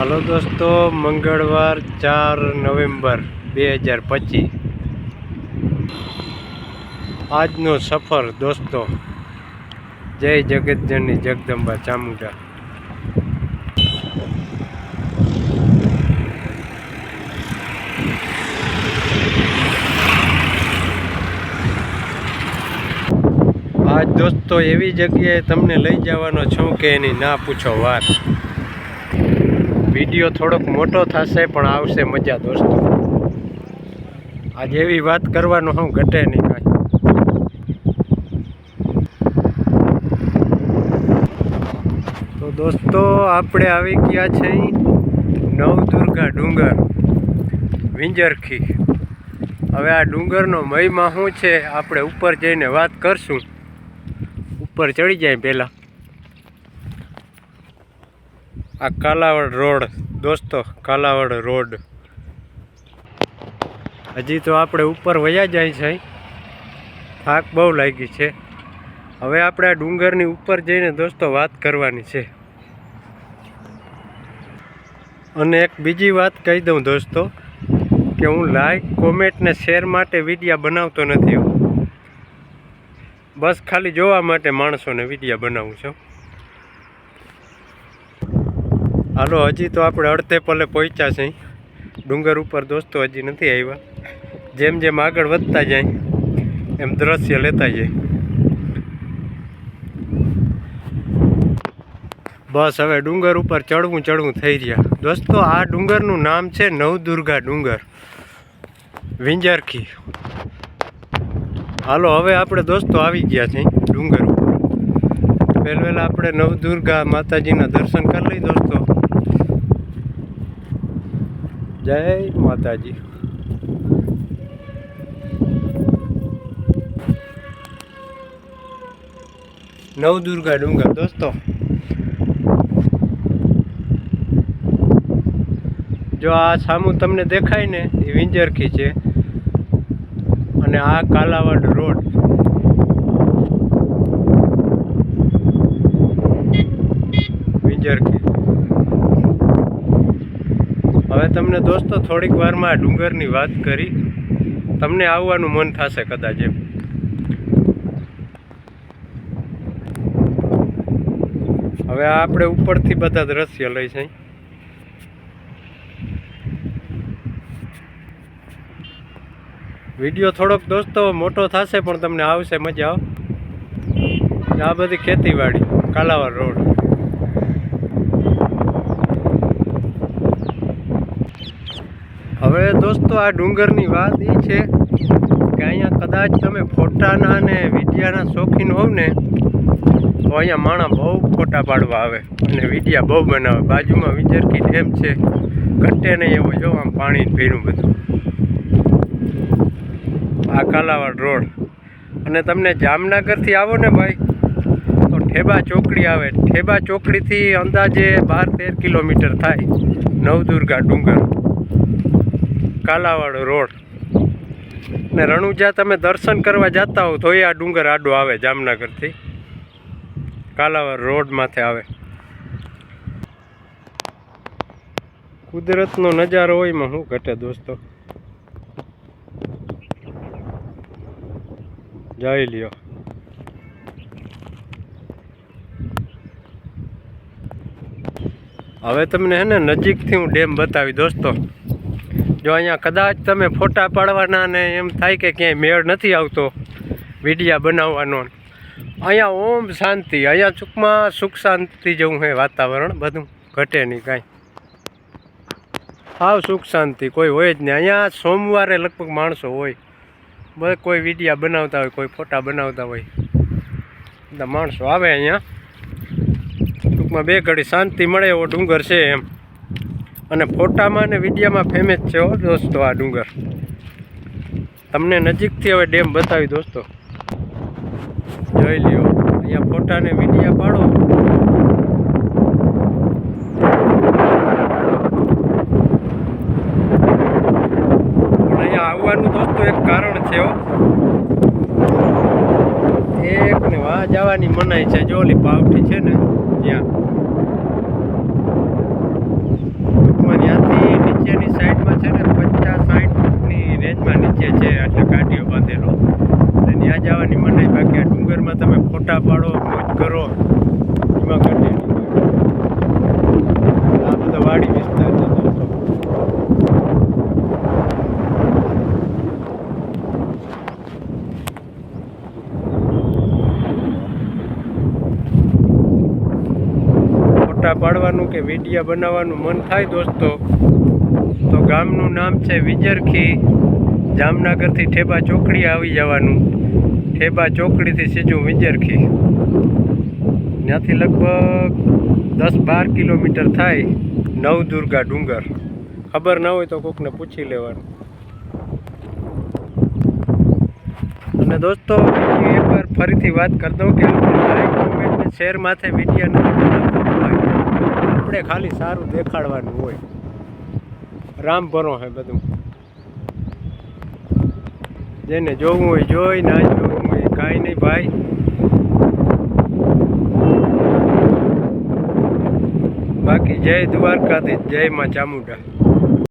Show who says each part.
Speaker 1: હાલો દોસ્તો, મંગળવાર ચાર નવેમ્બર બે હજાર પચીસ. આજનો સફર દોસ્તો, જય જગતજનની જગદંબા ચામુંડા. આજ દોસ્તો એવી જગ્યાએ તમને લઈ જવાનો છું કે એની ના પૂછો વાત. વીડિયો થોડોક મોટો થશે, પણ આવશે મજા, દોસ્તો. આજે એવી વાત કરવાનું હું ઘટે નહીં કાંઈ. તો દોસ્તો, આપણે આવી ગયા છે નવદુર્ગા ડુંગર, વિંજરખી. હવે આ ડુંગરનો મહિમા શું છે, આપણે ઉપર જઈને વાત કરશું. ઉપર ચડી જાય પહેલાં. આ કાલાવડ રોડ. દોસ્તો, કાલાવડ રોડ. હજી તો આપણે ઉપર વયા જાય છે. થાક બહુ લાગી છે. હવે આપણે આ ડુંગરની ઉપર જઈને દોસ્તો વાત કરવાની છે. અને એક બીજી વાત કહી દઉં દોસ્તો, કે હું લાઈક કોમેન્ટ ને શેર માટે વિડીયા બનાવતો નથી. બસ ખાલી જોવા માટે માણસોને વિડીયા બનાવું છું. હાલો, હજી તો આપણે અડધે પલે પહોંચ્યા છે ડુંગર ઉપર દોસ્તો હજી નથી આવ્યા. જેમ જેમ આગળ વધતા જાય, એમ દ્રશ્ય લેતા જાય. બસ, હવે ડુંગર ઉપર ચડવું ચડવું થઈ રહ્યા. દોસ્તો, આ ડુંગરનું નામ છે નવદુર્ગા ડુંગર. વિંજરખી. હાલો, હવે આપણે દોસ્તો આવી ગયા છે ડુંગર ઉપર. પહેલાં આપણે નવદુર્ગા માતાજીના દર્શન કરી લઈ દોસ્તો. જય માતાજી. નવદુર્ગા ડુંગર, દોસ્તો. જો આ સામું તમને દેખાય ને, એ વિંજરખી છે. અને આ કાલાવડ રોડ. વિંજરખી હવે તમને દોસ્તો થોડીક વારમાં આ ડુંગરની વાત કરી. તમને આવવાનું મન થશે કદાચ એમ. હવે આપણે ઉપરથી બધા દ્રશ્ય લઈ છે વીડિયો થોડોક દોસ્તો મોટો થશે, પણ તમને આવશે મજા આ બધી ખેતીવાડી કાલાવર રોડ. હવે દોસ્તો, આ ડુંગરની વાત એ છે કે અહીંયા કદાચ તમે ફોટાના અને વિડીયાના શોખીન હોવ ને, તો અહીંયા માણા બહુ ફોટા પાડવા આવે અને વિડીયા બહુ બનાવે. બાજુમાં વિંજરકી ડેમ છે, ઘટે નહીં એવો જો, આમ પાણી ભીનું બધું. આ કાલાવાડ રોડ. અને તમને જામનગરથી આવો ને ભાઈ, તો ઠેબા ચોકડી આવે. ઠેબા ચોકડીથી અંદાજે બાર તેર કિલોમીટર થાય નવદુર્ગા ડુંગર. કાલાવાડ રોડ. ને રણુજા તમે દર્શન કરવા જતા હો તો એ આ ડુંગર આડો આવે જામનગરથી. કાલાવાડ રોડ માથે આવે. કુદરતનો નજારો હોય શું ઘટે દોસ્તો? જઈ લ્યો. હવે તમને હે ને નજીકથી હું ડેમ બતાવી દોસ્તો. જો અહીંયા કદાચ તમે ફોટા પાડવાના ને એમ થાય કે ક્યાંય મેળ નથી આવતો વિડીયા બનાવવાનો. અહીંયા ઓમ શાંતિ, અહીંયા ચૂંકમાં સુખ શાંતિ જેવું છે વાતાવરણ, બધું ઘટે નહીં કાંઈ. હાવ સુખ શાંતિ, કોઈ હોય જ નહીં. અહીંયા સોમવારે લગભગ માણસો હોય. બસ કોઈ વિડીયા બનાવતા હોય, કોઈ ફોટા બનાવતા હોય. બધા માણસો આવે અહીંયા. ટૂંકમાં બે ઘડી શાંતિ મળે એવો ડુંગર છે એમ. અને ફોટામાં ને વિડીયામાં ફેમસ છે હો દોસ્તો આ ડુંગર. તમને નજીકથી હવે ડેમ બતાવી દોસ્તો. જોઈ લ્યો. અહીંયા ફોટા ને વિડીયા પાડો. પણ અહીંયા આવવાનું દોસ્તો એક કારણ છે હો. એક ને વાહ, જવાની મનાઈ છે. જોલી પાવઠી છે ને, ત્યાં. છે ને પચાસ ફૂટની રેન્જમાં નીચે છે એટલે કાઢીઓ બાંધેલો. અને ત્યાં જવાની મનાઈ બાકી. આ ડુંગરમાં તમે ફોટા પાડો, મોજ કરો. એમાં કાઢી આ વાડી વિસ્તાર ફોટા પાડવાનું કે વિડીયા બનાવવાનું મન થાય દોસ્તો. ગામનું નામ છે વિજરખી. જામનગરથી ઠેબા ચોકડી આવી જવાનું. ઠેબા ચોકડીથી સીધું વિજરખી. ત્યાંથી લગભગ દસ બાર કિલોમીટર થાય નવદુર્ગા ડુંગર. ખબર ના હોય તો કોકને પૂછી લેવાનું. અને દોસ્તો એકવાર ફરીથી વાત કરી દઉં કે લાઈક કોમેન્ટ શેર માથે વીડિયો નથી બનાવતા. આપણે ખાલી સારું દેખાડવાનું હોય. રામ ભરો હે બધું. જેને જોવું હોય જોઈ, ના જોવું હોય કાંઈ નહીં ભાઈ. બાકી જય દ્વારકાથી જય માં ચામુંડા.